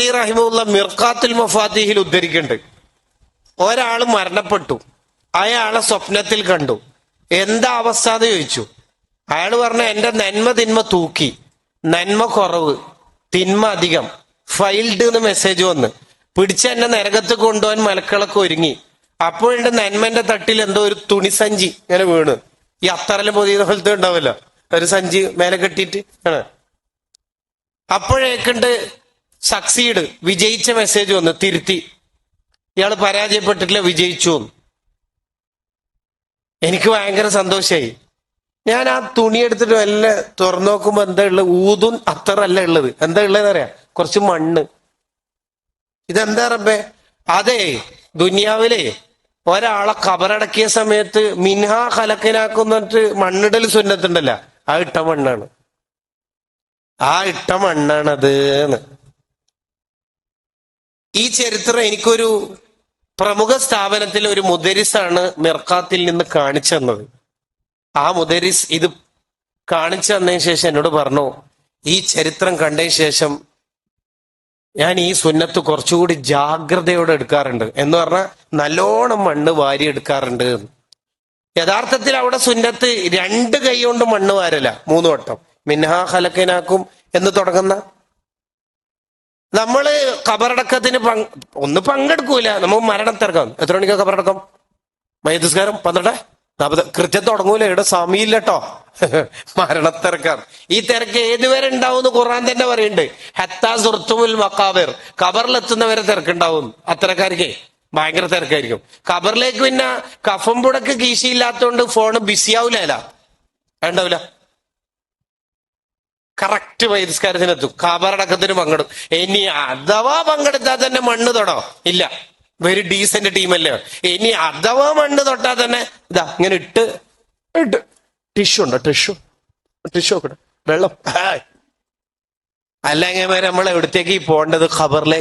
ബുഖാരി റഹിമുള്ള മിർഖാത്തുൽ മഫാത്തിഹിൽ ഉദ്ധരിക്കുന്നുണ്ട്. ഒരാൾ മരണപ്പെട്ടു. അയാളെ സ്വപ്നത്തിൽ കണ്ടു. എന്താ അവസ്ഥ എന്ന് ചോദിച്ചു. അയാൾ പറഞ്ഞ എന്റെ നന്മ തിന്മ തൂക്കി. നന്മ കുറവ്. തിന്മ അധികം. ഫൈൽഡ് എന്ന് മെസ്സേജ് വന്ന്. പിടിച്ച എന്നെ നരകത്ത് കൊണ്ടുപോകാൻ മലക്കളൊക്കെ ഒരുങ്ങി. അപ്പോഴെന്റെ നന്മന്റെ തട്ടിൽ എന്തോ ഒരു തുണി സഞ്ചി ഇങ്ങനെ വീണ്. ഈ അത്തറലും പൊതിയുന്ന പോലത്തെ ഉണ്ടാവില്ല. ഒരു സഞ്ചി മേലെ കെട്ടിയിട്ട്. ആണ്. അപ്പോഴേക്കുണ്ട് സക്സീഡ് വിജയിച്ച മെസ്സേജ് വന്ന് തിരുത്തി. ഇയാൾ പരാജയപ്പെട്ടിട്ടില്ല വിജയിച്ചു എനിക്ക് ഭയങ്കര സന്തോഷമായി ഞാൻ ആ തുണി എടുത്തിട്ട് വല്ല തുറന്നു നോക്കുമ്പോ എന്താ ഉള്ളത്? ഊതും അത്തറല്ല ഉള്ളത്. എന്താ ഉള്ളതെന്ന് അറിയാം. കുറച്ച് മണ്ണ്. ഇതെന്താ റബ്ബേ? അതെ ദുനിയാവിലെ ഒരാളെ കബറടക്കിയ സമയത്ത് മിൻഹ കലക്കനാക്കുന്നിട്ട് മണ്ണിടൽ സുന്നത്തുണ്ടല്ല. ആ ഇട്ട മണ്ണാണ്. ആ ഇട്ട മണ്ണാണത് എന്ന്. ഈ ചരിത്രം എനിക്കൊരു പ്രമുഖ സ്ഥാപനത്തിലെ ഒരു മുദരിസാണ് മിർക്കാത്തിൽ നിന്ന് കാണിച്ചു തന്നത്. ആ മുദരിസ് ഇത് കാണിച്ചു തന്നതിന് ശേഷം എന്നോട് പറഞ്ഞു ഈ ചരിത്രം കണ്ടതിന് ശേഷം ഞാൻ ഈ സുന്നത്ത് കുറച്ചുകൂടി ജാഗ്രതയോടെ എടുക്കാറുണ്ട്. എന്ന് പറഞ്ഞാൽ നല്ലോണം മണ്ണ് വാരി എടുക്കാറുണ്ട് യഥാർത്ഥത്തിൽ അവിടെ സുന്നത്ത് രണ്ട് കൈ കൊണ്ട് മണ്ണ് വാരല മൂന്ന് വട്ടം. മിൻഹാ ഹലക്കനാക്കും എന്ന് തുടങ്ങുന്ന നമ്മൾ കബറടക്കത്തിന് പങ്ക് ഒന്ന് പങ്കെടുക്കൂല. നമുക്ക് മരണത്തിറക്കാം എത്ര മണിക്കാ കബറടക്കം വൈദ്യസ്കാരം? പന്ത്രണ്ട്? നാപ്പത്? കൃത്യം തുടങ്ങൂല. ഇവിടെ സമയമില്ല കേട്ടോ മരണത്തിറക്കാം ഈ തിരക്ക് ഏതുവരെ ഉണ്ടാവും ഖുറാൻ തന്നെ പറയുന്നുണ്ട്. ഹത്താ സുർത്തുമുൽ മക്കാബിർ കബറിലെത്തുന്നവരെ തിരക്കുണ്ടാവും. അത്തരക്കാർക്ക് ഭയങ്കര തിരക്കായിരിക്കും. കബറിലേക്ക് പിന്നെ കഫംപുടക്ക് കീശയില്ലാത്തോണ്ട് ഫോണ് ബിസി ആവൂല ഉണ്ടാവില്ല കറക്റ്റ് വൈദ്യസ്കാരത്തിനെത്തും കാബറടക്കത്തിന് പങ്കെടുക്കും ഇനി അഥവാ പങ്കെടുത്താൽ തന്നെ മണ്ണ് തൊടോ? ഇല്ല. വെരി ഡീസന്റ് ടീമല്ലേ? ഇനി അഥവാ മണ്ണ് തൊട്ടാൽ തന്നെ ഇതാ ഇങ്ങനെ ഇട്ട് ഇട്ട്. ടിഷ്യൂ ഉണ്ടോ? ടിഷ്യൂ. ടിഷ്യൂ ഒക്കെ വെള്ളം. അല്ലെങ്കിൽ നമ്മൾ എവിടത്തേക്ക് പോകേണ്ടത്? ഖബറിലെ